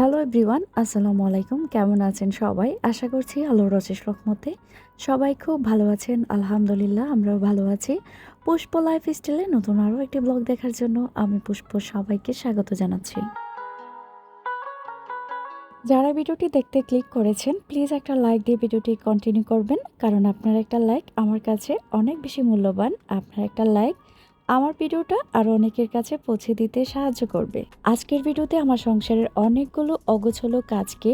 Hello everyone আসসালামু আলাইকুম কেমন আছেন সবাই? আশা করছি আল্লাহর রচেশ রহমতে সবাই খুব ভালো আছেন। আলহামদুলিল্লাহ, আমরাও ভালো আছি। পুষ্প লাইফ স্টাইলে নতুন আরও একটি ব্লগ দেখার জন্য আমি পুষ্প সবাইকে স্বাগত জানাচ্ছি। যারা ভিডিওটি দেখতে ক্লিক করেছেন প্লিজ একটা লাইক দিয়ে ভিডিওটি কন্টিনিউ করবেন। কারণ আপনার একটা লাইক আমার কাছে অনেক বেশি মূল্যবান। আপনার একটা লাইক আমার ভিডিওটা আরও অনেকের কাছে পৌঁছে দিতে সাহায্য করবে। আজকের ভিডিওতে আমার সংসারের অনেকগুলো অগোছলো কাজকে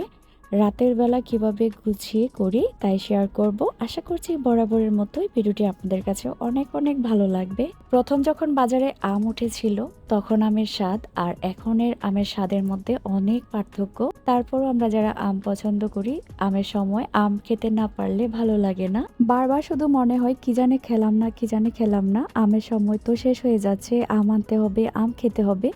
রাতের বেলা কীভাবে গুছিয়ে করি তাই শেয়ার করব। আশা করছি বরাবরের মতোই ভিডিওটি আপনাদের কাছে অনেক অনেক ভালো লাগবে। প্রথম যখন বাজারে আম উঠেছিল, তখন আমের স্বাদ আর এখনের আমের স্বাদের মধ্যে অনেক পার্থক্য। তারপরও আমরা যারা আম পছন্দ করি, আমের সময় আম খেতে না পারলে ভালো লাগে না। বারবার শুধু মনে হয়, কি জানে খেলাম না, কি জানে খেলাম না। আমের সময় তো শেষ হয়ে যাচ্ছে, আম আনতে হবে, আম খেতে হবে।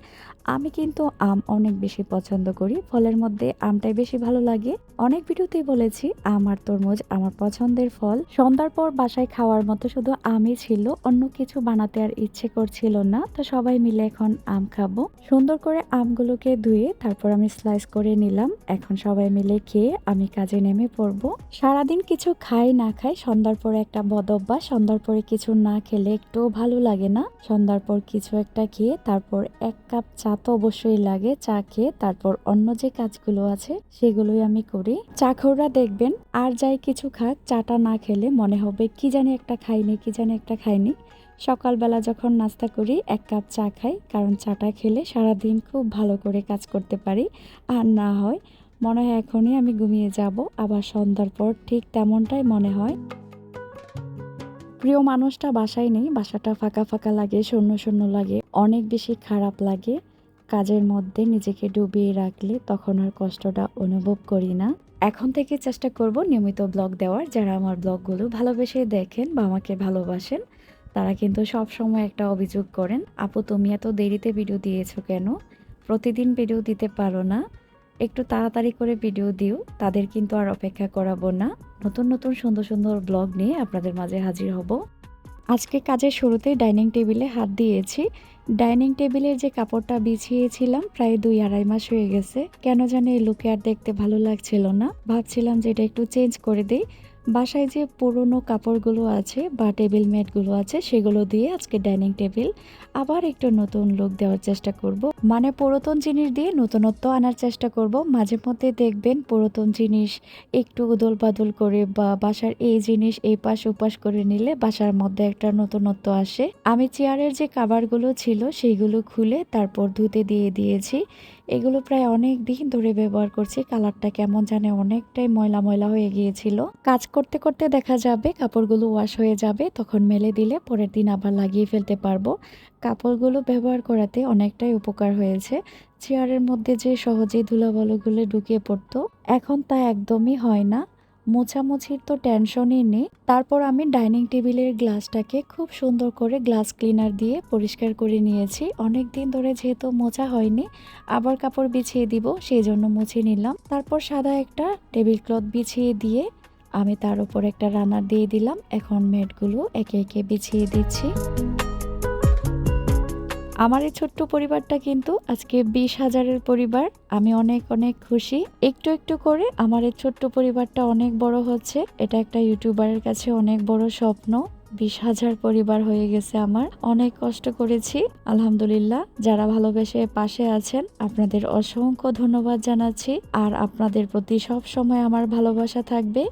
আমি কিন্তু আম অনেক বেশি পছন্দ করি। ফলের মধ্যে আমটাই বেশি ভালো লাগে। অনেক ভিডিওতেই বলেছি আম আর তরমুজ আমার পছন্দের ফল। সন্ধ্যার পর বাসায় খাওয়ার মতো শুধু আমই ছিল, অন্য কিছু বানাতে আর ইচ্ছে করছিল না। তো সবাই মিলে এখন আম খাব। সুন্দর করে আমগুলোকে ধুয়ে তারপর আমি স্লাইস করে নিলাম। এখন সবাই মিলে খেয়ে আমি কাজে নেমে পড়ব। সারাদিন কিছু খাই না খাই, সন্ধ্যার পর একটা বদ অভ্যাস। সন্ধ্যার পরে কিছু না খেলে একটুও ভালো লাগে না। সন্ধ্যার পর কিছু একটা খেয়ে তারপর এক কাপ চা তো অবশ্যই লাগে, চা খেয়ে তারপর অন্য যে কাজগুলো আছে সেগুলোই আমি করি। চা চাখররা দেখবেন, আর যাই কিছু খাক, চাটা না খেলে মনে হবে কি জানি একটা খাইনি, কি জানি একটা খাইনি। সকালবেলা যখন নাস্তা করি, এক কাপ চা খাই, কারণ চাটা খেলে সারাদিন খুব ভালো করে কাজ করতে পারি। আর না হয়, মনে হয় এখনই আমি ঘুমিয়ে যাব, আবার সন্ধ্যার পর ঠিক তেমনটাই মনে হয়। প্রিয় মানুষটা বাসায় নেই, বাসাটা ফাঁকা ফাঁকা লাগে, শূন্য শূন্য লাগে, অনেক বেশি খারাপ লাগে। কাজের মধ্যে নিজেকে ডুবিয়ে রাখলে তখন আর কষ্টটা অনুভব করি না। এখন থেকে চেষ্টা করব নিয়মিত ব্লগ দেওয়ার। যারা আমার ব্লগগুলো ভালোবেসে দেখেন বা আমাকে ভালোবাসেন, তারা কিন্তু সব সময় একটা অভিযোগ করেন, আপু, তুমি এত দেরিতে ভিডিও দিয়েছ কেন? প্রতিদিন ভিডিও দিতে পারো না। একটু তাড়াতাড়ি করে ভিডিও দিও। তাদের কিন্তু আর অপেক্ষা করাবো না। নতুন নতুন, সুন্দর সুন্দর ব্লগ নিয়ে আপনাদের মাঝে হাজির হব। আজকে কাজের শুরুতেই ডাইনিং টেবিলে হাত দিয়েছি। ডাইনিং টেবিলের যে কাপড়টা বিছিয়েছিলাম প্রায় দুই আড়াই মাস হয়ে গেছে। কেন জানি এই লুকে আর দেখতে ভালো লাগছিল না। ভাবছিলাম যে এটা একটু চেঞ্জ করে দিই। বাসায় যে পুরনো কাপড়গুলো আছে বা টেবিল ম্যাটগুলো আছে, সেগুলো দিয়ে আজকে ডাইনিং টেবিল আবার একটু নতুন লুক দেওয়ার চেষ্টা করব। মানে পুরাতন জিনিস দিয়ে নতুনত্ব আনার চেষ্টা করব। মাঝে মধ্যে দেখবেন পুরাতন জিনিস একটু উদল বাদল করে বা বাসার এই জিনিস এই পাশ ওপাশ করে নিলে বাসার মধ্যে একটা নতুনত্ব আসে। আমি চেয়ারের যে কাভারগুলো ছিল সেইগুলো খুলে তারপর ধুতে দিয়ে দিয়েছি। এগুলো প্রায় অনেক দিন ধরে ব্যবহার করছি। কালারটা কেমন জানে অনেকটাই ময়লা ময়লা হয়ে গিয়েছিল। কাজ করতে করতে দেখা যাবে কাপড়গুলো ওয়াশ হয়ে যাবে, তখন মেলে দিলে পরের দিন আবার লাগিয়ে ফেলতে পারব। কাপড়গুলো ব্যবহার করাতে অনেকটাই উপকার হয়েছে। চেয়ারের মধ্যে যে সহজেই ধুলাবালুগুলো ঢুকিয়ে পড়তো, এখন তা একদমই হয় না। মোছামুছির তো টেনশনই নেই। তারপর আমি ডাইনিং টেবিলের গ্লাসটাকে খুব সুন্দর করে গ্লাস ক্লিনার দিয়ে পরিষ্কার করে নিয়েছি। অনেক দিন ধরে যেহেতু মোছা হয়নি, আবার কাপড় বিছিয়ে দিব, সেই জন্য মুছে নিলাম। তারপর সাদা একটা টেবিল ক্লথ বিছিয়ে দিয়ে আমি তার উপর একটা রানার দিয়ে দিলাম। এখন মেটগুলো একে একে বিছিয়ে দিচ্ছি। আমার এই ছোট্ট পরিবারটা কিন্তু আজকে বিশ হাজারের পরিবার। আমি অনেক অনেক খুশি। একটু একটু করে আমার এই ছোট্ট পরিবারটা অনেক বড় হচ্ছে। এটা একটা ইউটিউবারের কাছে অনেক বড় স্বপ্ন। বিশ হাজার পরিবার হয়ে গেছে আমার। অনেক কষ্ট করেছি। আলহামদুলিল্লাহ, যারা ভালোবেসে পাশে আছেন, আপনাদের অসংখ্য ধন্যবাদ জানাচ্ছি। আর আপনাদের প্রতি সব সময় আমার ভালোবাসা থাকবে।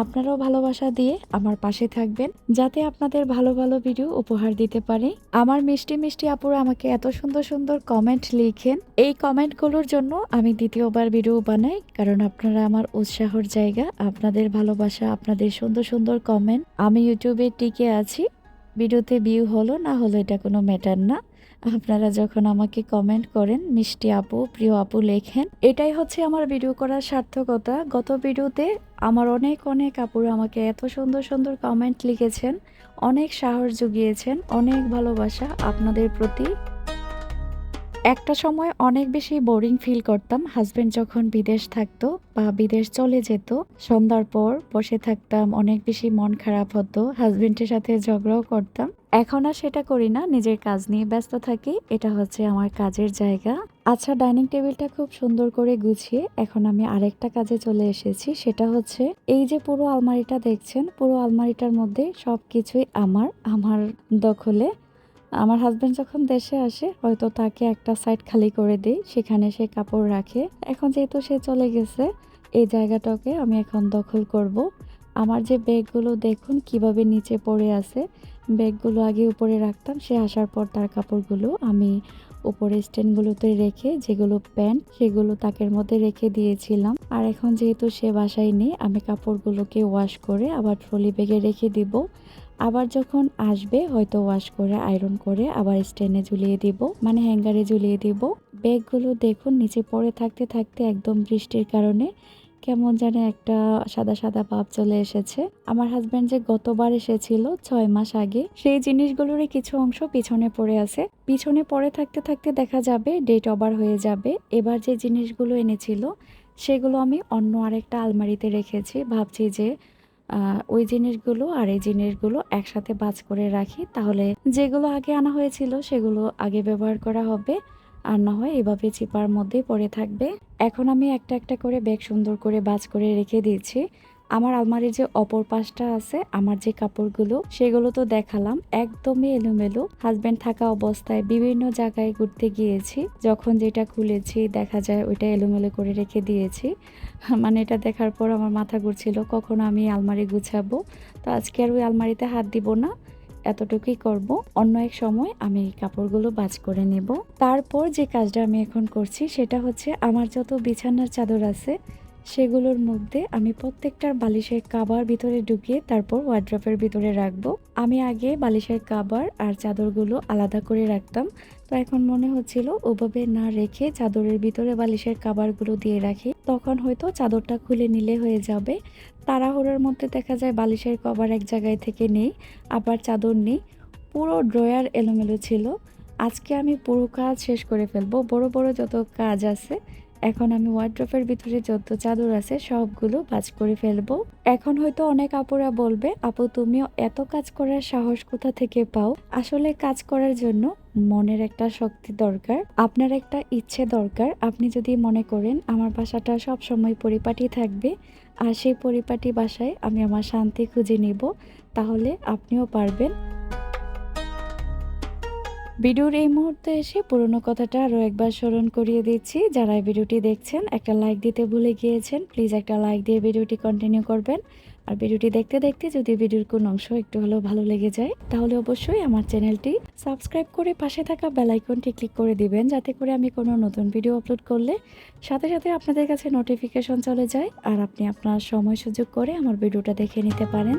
আপনারাও ভালোবাসা দিয়ে আমার পাশে থাকবেন, যাতে আপনাদের ভালো ভালো ভিডিও উপহার দিতে পারি। আমার মিষ্টি মিষ্টি আপুরা আমাকে এত সুন্দর সুন্দর কমেন্ট লিখেন। এই কমেন্টগুলোর জন্য আমি দ্বিতীয়বার ভিডিও বানাই, কারণ আপনারা আমার উৎসাহর জায়গা, আপনাদের ভালোবাসা, আপনাদের সুন্দর সুন্দর কমেন্ট আমি ইউটিউবে টিকে আছি। ভিডিওতে ভিউ হলো, না হলো এটা কোনো ম্যাটার না। আপনারা যখন আমাকে কমেন্ট করেন, মিষ্টি আপু, প্রিয় আপু লেখেন, এটাই হচ্ছে আমার ভিডিও করার সার্থকতা। গত ভিডিওতে আমার অনেক অনেক আপুর আমাকে এত সুন্দর সুন্দর কমেন্ট লিখেছেন, অনেক সাহস জুগিয়েছেন, অনেক ভালোবাসা আপনাদের প্রতি। একটা সময় অনেক বেশি বোরিং ফিল করতাম হাজবেন্ড যখন বিদেশ থাকতো বা বিদেশ চলে যেত, সন্ধ্যার পর বসে থাকতাম, অনেক বেশি মন খারাপ হতো হাজবেন্ডের সাথে ঝগড়াও করতাম। এখন আর সেটা করি না, নিজের কাজ নিয়ে ব্যস্ত থাকি, এটা হচ্ছে আমার কাজের জায়গা। আচ্ছা ডাইনিং টেবিলটা খুব সুন্দর করে গুছিয়ে এখন আমি আরেকটা কাজে চলে এসেছি, সেটা হচ্ছে এই যে পুরো আলমারিটা দেখছেন, পুরো আলমারিটার মধ্যে সব কিছুই আমার আমার দখলে। আমার হাজব্যান্ড যখন দেশে আসে, হয়তো তাকে একটা সাইড খালি করে দিই, সেখানে সে কাপড় রাখে। এখন যেহেতু সে চলে গেছে, এই জায়গাটাকে আমি এখন দখল করব। আমার যে ব্যাগগুলো দেখুন, কীভাবে নিচে পড়ে আছে ব্যাগগুলো আগে উপরে রাখতাম, সে আসার পর তার কাপড়গুলো আমি উপরে স্ট্যান্ডগুলোতে রেখে যেগুলো প্যান্ট সেগুলো তাকের মধ্যে রেখে দিয়েছিলাম। আর এখন যেহেতু সে বাসায় নেই, আমি কাপড়গুলোকে ওয়াশ করে আবার ট্রলি ব্যাগে রেখে দিব। আবার যখন আসবে, হয়তো ওয়াশ করে আয়রন করে আবার স্ট্যান্ডে ঝুলিয়ে দিব মানে হ্যাঙ্গারে ঝুলিয়ে দিব। ব্যাগগুলো দেখুন, নিচে পড়ে থাকতে থাকতে একদম বৃষ্টির কারণে কেমন যেন একটা সাদা সাদা ভাব চলে এসেছে। আমার হাজব্যান্ড যে গতবার এসেছিল ছয় মাস আগে, সেই জিনিসগুলোরই কিছু অংশ পিছনে পড়ে আছে। পিছনে পড়ে থাকতে থাকতে দেখা যাবে ডেট ওভার হয়ে যাবে। এবার যে জিনিসগুলো এনেছিল, সেগুলো আমি অন্য আরেকটা আলমারিতে রেখেছি। ভাবছি যে ওই জিনিসগুলো আর এই জিনিসগুলো একসাথে বাজ করে রাখি। তাহলে যেগুলো আগে আনা হয়েছিল, সেগুলো আগে ব্যবহার করা হবে। আর না হয় এভাবে চিপার মধ্যে পড়ে থাকবে। এখন আমি একটা একটা করে ব্যাগ সুন্দর করে বাজ করে রেখে দিয়েছি। আমার আলমারির যে অপর পাশটা আছে, আমার যে কাপড়গুলো, সেগুলো তো দেখালাম। একদমই এলোমেলো। হাজব্যান্ড থাকা অবস্থায় বিভিন্ন জায়গায় ঘুরতে গিয়েছি। যখন যেটা খুলেছি, দেখা যায় ওইটা এলোমেলো করে রেখে দিয়েছি। মানে এটা দেখার পর আমার মাথা ঘুরছিল, কখন আমি আলমারি গুছাবো? তো আজকে আর ওই আলমারিতে হাত দিব না। এতটুকুই করব। অন্য এক সময় আমি এই কাপড়গুলো বাজ করে নেব। তারপর যে কাজটা আমি এখন করছি সেটা হচ্ছে আমার যত বিছানার চাদর আছে সেগুলোর মধ্যে আমি প্রত্যেকটার বালিশের কাবার ভিতরে ঢুকিয়ে তারপর ওয়ার্ড্রপের ভিতরে রাখব। আমি আগে বালিশের কাবার আর চাদরগুলো আলাদা করে রাখতাম। তো এখন মনে হচ্ছিল ওভাবে না রেখে চাদরের ভিতরে বালিশের কাবারগুলো দিয়ে রাখি। তখন হয়তো চাদরটা খুলে নিলে হয়ে যাবে। তাড়াহুড়োর মধ্যে দেখা যায় বালিশের কভার এক জায়গায় থেকে নেই, আবার চাদর নেই। পুরো ড্রয়ার এলোমেলো ছিল। আজকে আমি পুরো কাজ শেষ করে ফেলব। বড় বড় যত কাজ আছে এখন আমি ওয়ার্ড্রপের ভিতরে যত চাদর আছে সবগুলো বাজ করে ফেলব। এখন হয়তো অনেক আপুরা বলবে, আপু, তুমিও এত কাজ করার সাহস কোথা থেকে পাও? আসলে কাজ করার জন্য মনের একটা শক্তি দরকার, আপনার একটা ইচ্ছে দরকার। আপনি যদি মনে করেন, আমার বাসাটা সব সময় পরিপাটি থাকবে, আর সেই পরিপাটি বাসায় আমি আমার শান্তি খুঁজে নিব, তাহলে আপনিও পারবেন। ভিডিওর এই মুহূর্তে এসে পুরনো কথাটা আরও একবার স্মরণ করিয়ে দিচ্ছি। যারা এই ভিডিওটি দেখছেন, একটা লাইক দিতে ভুলে গিয়েছেন প্লিজ একটা লাইক দিয়ে ভিডিওটি কন্টিনিউ করবেন। আর ভিডিওটি দেখতে দেখতে যদি ভিডিওর কোনো অংশ একটু হলেও ভালো লেগে যায়, তাহলে অবশ্যই আমার চ্যানেলটি সাবস্ক্রাইব করে পাশে থাকা বেল আইকনটি ক্লিক করে দিবেন, যাতে করে আমি কোনো নতুন ভিডিও আপলোড করলে সাথে সাথে আপনাদের কাছে নোটিফিকেশন চলে যায় আর আপনি আপনার সময় সুযোগ করে আমার ভিডিওটা দেখে নিতে পারেন।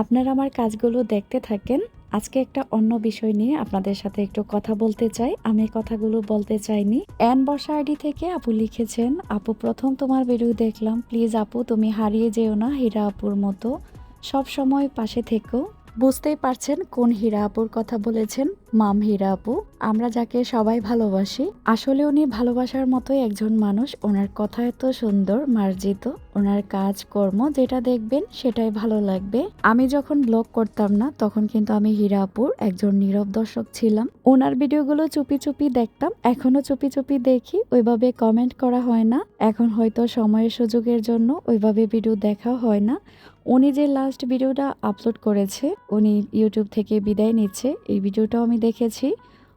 আপনারা আমার কাজগুলো দেখতে থাকেন আজকে একটা অন্য বিষয় নিয়ে আপনাদের সাথে একটু কথা বলতে চাই। আমি কথাগুলো বলতে চাইনি। অ্যান বর্ষা আইডি থেকে আপু লিখেছেন, আপু, প্রথম তোমার ভিডিও দেখলাম। প্লিজ আপু, তুমি হারিয়ে যেও না হীরা আপুর মতো। সব সময় পাশে থেকো। বুঝতেই পারছেন কোন হীরা আপুর কথা বলেছেন। মাম হীরা আপু, আমরা যাকে সবাই ভালোবাসি, আসলে উনি ভালোবাসার মতোই একজন মানুষ। ওনার কথা এত সুন্দর, মার্জিত। ওনার কাজ কর্ম যেটা দেখবেন সেটাই ভালো লাগবে। আমি যখন ব্লগ করতাম না, তখন কিন্তু আমি হীরা আপুর একজন নীরব দর্শক ছিলাম। ওনার ভিডিওগুলো চুপি চুপি দেখতাম। এখনও চুপি চুপি দেখি, ওইভাবে কমেন্ট করা হয় না। এখন হয়তো সময়ের সুযোগের জন্য ওইভাবে ভিডিও দেখা হয় না। উনি যে লাস্ট ভিডিওটা আপলোড করেছে, উনি ইউটিউব থেকে বিদায় নিচ্ছে। এই ভিডিওটাও আমি দেখেছি।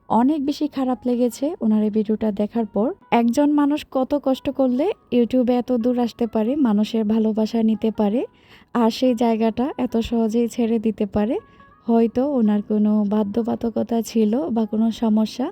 অনেক বেশি খারাপ লেগেছে ওনার এই ভিডিওটা দেখার পর। একজন মানুষ কত কষ্ট করলে ইউটিউবে এত দূর আসতে পারে, মানুষের ভালোবাসা নিতে পারে, আর সেই জায়গাটা এত সহজেই ছেড়ে দিতে পারে। হয়তো ওনার কোনো বাধ্যবাধকতা ছিল বা কোনো সমস্যা।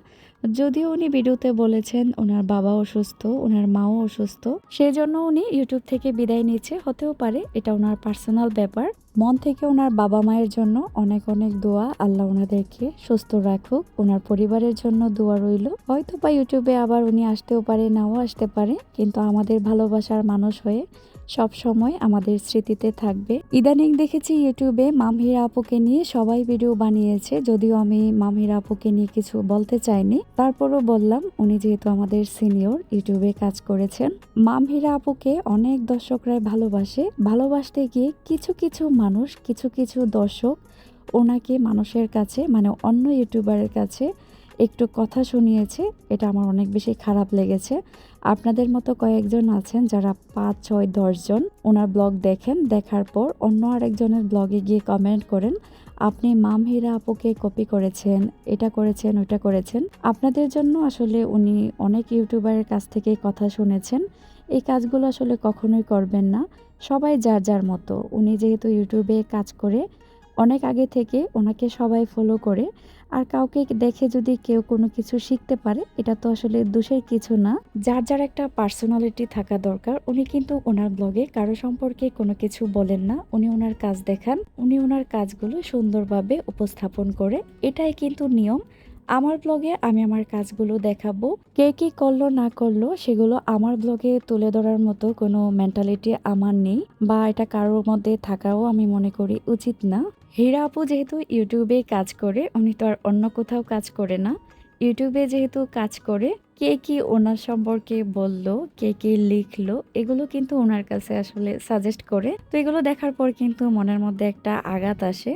যদিও উনি ভিডিওতে বলেছেন ওনার বাবা অসুস্থ, ওনার মাও অসুস্থ সেই জন্য উনি ইউটিউব থেকে বিদায় নিচ্ছে। হতেও পারে এটা ওনার পার্সোনাল ব্যাপার। মন থেকে ওনার বাবা মায়ের জন্য অনেক অনেক দোয়া। আল্লাহ ওনাদেরকে সুস্থ রাখুক, ওনার পরিবারের জন্য দোয়া রইল। হয়তো বা ইউটিউবে আবার উনি আসতেও পারে, নাও আসতে পারে। কিন্তু আমাদের ভালোবাসার মানুষ হয়ে সব সময় আমাদের স্মৃতিতে থাকবে। ইদানিং দেখেছি ইউটিউবে মামহিরা আপুকে নিয়ে সবাই ভিডিও বানিয়েছে, যদিও আমি মামহিরা আপুকে নিয়ে কিছু বলতে চাইনি। তারপরও বললাম, উনি যেহেতু আমাদের সিনিয়র, ইউটিউবে কাজ করেছেন। মামহিরা আপুকে অনেক দর্শকরাই ভালোবাসে। ভালোবাসতে গিয়ে কিছু কিছু মানুষ, কিছু কিছু দর্শক ওনাকে মানুষের কাছে মানে অন্য ইউটিউবারের কাছে একটু কথা শুনিয়েছে, এটা আমার অনেক বেশি খারাপ লেগেছে। আপনাদের মতো কয়েকজন আছেন যারা পাঁচ, ছয় দশজন ওনার ব্লগ দেখেন, দেখার পর অন্য আরেকজনের ব্লগে গিয়ে কমেন্ট করেন, আপনি মাম হীরা আপুকে কপি করেছেন, এটা করেছেন ওটা করেছেন। আপনাদের জন্য আসলে উনি অনেক ইউটিউবারের কাছ থেকে কথা শুনেছেন। এই কাজগুলো আসলে কখনোই করবেন না। সবাই যার যার মতো, উনি যেহেতু ইউটিউবে কাজ করে, অনেক আগে থেকে ওনাকে সবাই ফলো করে। আর কাউকে দেখে যদি কেউ কোনো কিছু শিখতে পারে, এটা তো আসলে দোষের কিছু না। যার যার একটা পার্সোনালিটি থাকা দরকার, উনি কিন্তু ওনার ব্লগে কারও সম্পর্কে কোনো কিছু বলেন না। উনি ওনার কাজ দেখান, উনি ওনার কাজগুলো সুন্দরভাবে উপস্থাপন করে। এটাই কিন্তু নিয়ম। আমার ব্লগে আমি আমার কাজগুলো দেখাবো। কে কি করল, না করল, সেগুলো আমার ব্লগে তুলে ধরার মতো কোনো মেন্টালিটি আমার নেই বা এটা কারোর মধ্যে থাকাও আমি মনে করি উচিত না। হীরা আপু যেহেতু ইউটিউবে কাজ করে, উনি তো আর অন্য কোথাও কাজ করে না। ইউটিউবে যেহেতু কাজ করে, কে কি ওনার সম্পর্কে বলল, কে কি লিখলো, এগুলো কিন্তু ওনার কাছে আসলে সাজেস্ট করে। তো এগুলো দেখার পর কিন্তু মনের মধ্যে একটা আঘাত আসে।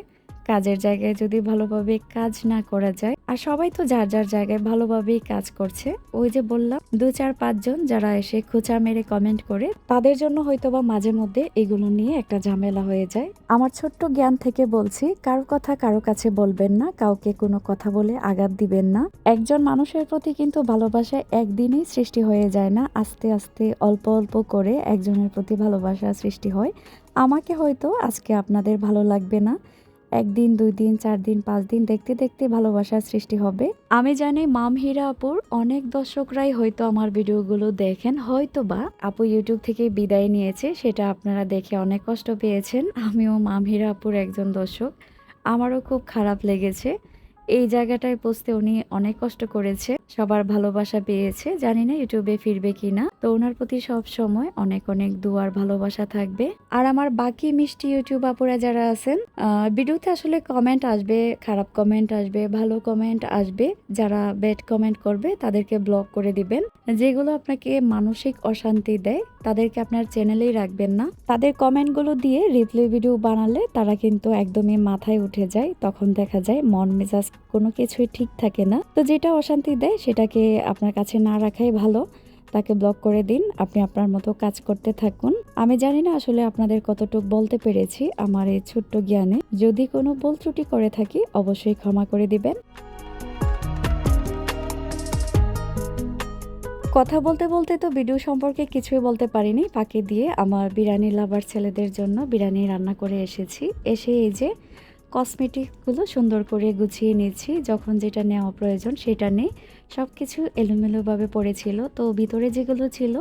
কাজের জায়গায় যদি ভালোভাবে কাজ না করা যায়, আর সবাই তো যার যার জায়গায় ভালোভাবেই কাজ করছে, ওই যে বললাম, দু চার পাঁচজন যারা এসে খোঁচা মেরে কমেন্ট করে, তাদের জন্য হয়তো বা মাঝে মধ্যে এগুলো নিয়ে একটা ঝামেলা হয়ে যায়। আমার ছোট্ট জ্ঞান থেকে বলছি, কারও কথা কারও কাছে বলবেন না, কাউকে কোনো কথা বলে আঘাত দিবেন না। একজন মানুষের প্রতি কিন্তু ভালোবাসা একদিনেই সৃষ্টি হয়ে যায় না, আস্তে আস্তে অল্প অল্প করে একজনের প্রতি ভালোবাসা সৃষ্টি হয়। আমাকে হয়তো আজকে আপনাদের ভালো লাগবে না একদিন, দুই দিন, চার দিন, পাঁচ দিন দেখতে দেখতে ভালোবাসার সৃষ্টি হবে। আমি জানি মাম হিরা আপুর অনেক দর্শকরাই হয়তো আমার ভিডিওগুলো দেখেন হয়তো বা আপু ইউটিউব থেকে বিদায় নিয়েছে, সেটা আপনারা দেখে অনেক কষ্ট পেয়েছেন। আমিও মাম হীরা আপুর একজন দর্শক। আমারও খুব খারাপ লেগেছে। এই জায়গাটায় পৌঁছতে উনি অনেক কষ্ট করেছে। সবার ভালোবাসা পেয়েছে। জানি না ইউটিউবে ফিরবে কিনা। তো ওনার প্রতি সব সময় অনেক অনেক দুয়ার ভালোবাসা থাকবে। আর আমার বাকি মিষ্টি ইউটিউব আপুরা যারা আছেন ভিডিওতে আসলে কমেন্ট আসবে, খারাপ কমেন্ট আসবে, ভালো কমেন্ট আসবে। যারা ব্যাড কমেন্ট করবে, তাদেরকে ব্লক করে দিবেন। যেগুলো আপনাকে মানসিক অশান্তি দেয় তাদেরকে আপনার চ্যানেলেই রাখবেন না। তাদের কমেন্টগুলো দিয়ে রিপ্লাই ভিডিও বানালে তারা কিন্তু একদমই মাথায় উঠে যায়, তখন দেখা যায় মন মেজাজ কোনো কিছুই ঠিক থাকে না। তো যেটা অশান্তি দেয় সেটাকে আপনার কাছে না রাখাই ভালো। তাকে ব্লক করে দিন, আপনি আপনার মতো কাজ করতে থাকুন। আমি জানি না আসলে আপনাদের কতটুক বলতে পেরেছি আমার এই ছোট্ট জ্ঞানে। যদি কোনো বল ত্রুটি করে থাকি, অবশ্যই ক্ষমা করে দিবেন। কথা বলতে বলতে তো ভিডিও সম্পর্কে কিছুই বলতে পারিনি। পাকে দিয়ে আমার বিরিয়ানি লাভার ছেলেদের জন্য বিরিয়ানি রান্না করে এসেছি। এসে এই যে কসমেটিকগুলো সুন্দর করে গুছিয়ে নিয়েছি। যখন যেটা নেওয়া প্রয়োজন সেটা নেই। সব কিছু এলোমেলোভাবে পড়েছিল। তো ভিতরে যেগুলো ছিল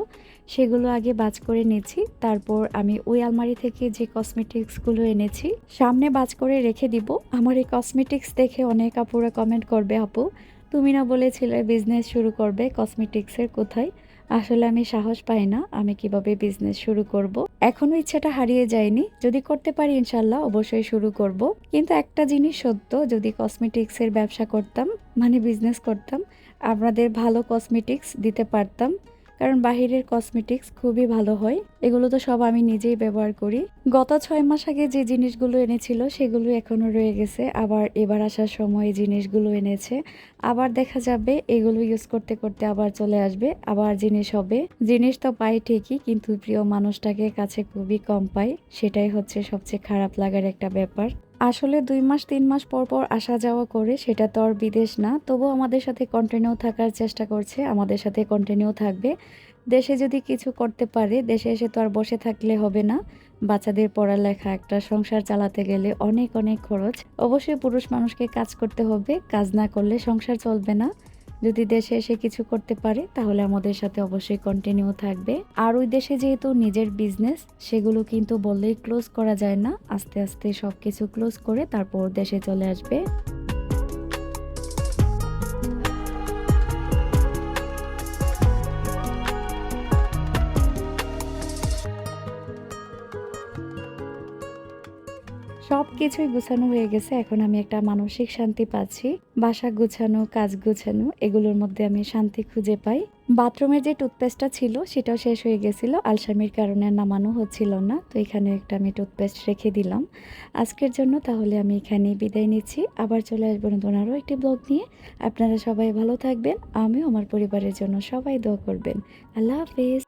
সেগুলো আগে বাজ করে নিয়েছি তারপর আমি ওই আলমারি থেকে যে কসমেটিক্সগুলো এনেছি, সামনে বাজ করে রেখে দিব। আমার এই কসমেটিক্স দেখে অনেক আপুরা কমেন্ট করবে, আপু তুমি না বলেছিলে বিজনেস শুরু করবে কসমেটিক্সের কোথায় আসলে আমি সাহস পাই না, আমি কীভাবে বিজনেস শুরু করব। এখনও ইচ্ছাটা হারিয়ে যায়নি, যদি করতে পারি ইনশাল্লাহ অবশ্যই শুরু করব। কিন্তু একটা জিনিস সত্য, যদি কসমেটিক্সের ব্যবসা করতাম মানে বিজনেস করতাম আপনাদের ভালো কসমেটিক্স দিতে পারতাম কারণ বাহিরের কসমেটিক্স খুবই ভালো হয়। এগুলো তো সব আমি নিজেই ব্যবহার করি। গত ছয় মাস আগে যে জিনিসগুলো এনেছিল সেগুলো এখনও রয়ে গেছে। আবার এবার আসার সময় জিনিসগুলো এনেছে। আবার দেখা যাবে এগুলো ইউজ করতে করতে আবার চলে আসবে। আবার জিনিস হবে। জিনিস তো পাই ঠিকই, কিন্তু প্রিয় মানুষটাকে কাছে খুবই কম পাই। সেটাই হচ্ছে সবচেয়ে খারাপ লাগার একটা ব্যাপার। আসলে দুই মাস, তিন মাস পর পর আসা যাওয়া করে সেটা তো আর বিদেশ না। তবু আমাদের সাথে কন্টিনিউ থাকার চেষ্টা করছে, আমাদের সাথে কন্টিনিউ থাকবে। দেশে যদি কিছু করতে পারে, দেশে এসে তো আর বসে থাকলে হবে না। বাচ্চাদের পড়ালেখা, একটা সংসার চালাতে গেলে অনেক অনেক খরচ। অবশ্যই পুরুষ মানুষকে কাজ করতে হবে, কাজ না করলে সংসার চলবে না। যদি দেশে এসে কিছু করতে পারে, তাহলে আমাদের সাথে অবশ্যই কন্টিনিউ থাকবে। আর ওই দেশে যেহেতু নিজের বিজনেস সেগুলো কিন্তু বললেই ক্লোজ করা যায় না। আস্তে আস্তে সব কিছু ক্লোজ করে তারপর দেশে চলে আসবে। সব কিছুই গুছানো হয়ে গেছে। এখন আমি একটা মানসিক শান্তি পাচ্ছি। বাসা গুছানো, কাজ গুছানো, এগুলোর মধ্যে আমি শান্তি খুঁজে পাই। বাথরুমের যে টুথপেস্টটা ছিল, সেটাও শেষ হয়ে গেছিল। আলসামির কারণে নামানো হচ্ছিল না, তো এখানে একটা আমি টুথপেস্ট রেখে দিলাম। আজকের জন্য তাহলে আমি এখানে বিদায় নিচ্ছি। আবার চলে আসব নতুন আরও একটি ব্লগ নিয়ে। আপনারা সবাই ভালো থাকবেন। আমিও আমার পরিবারের জন্য সবাই দোয়া করবেন। আল্লাহ হাফিজ।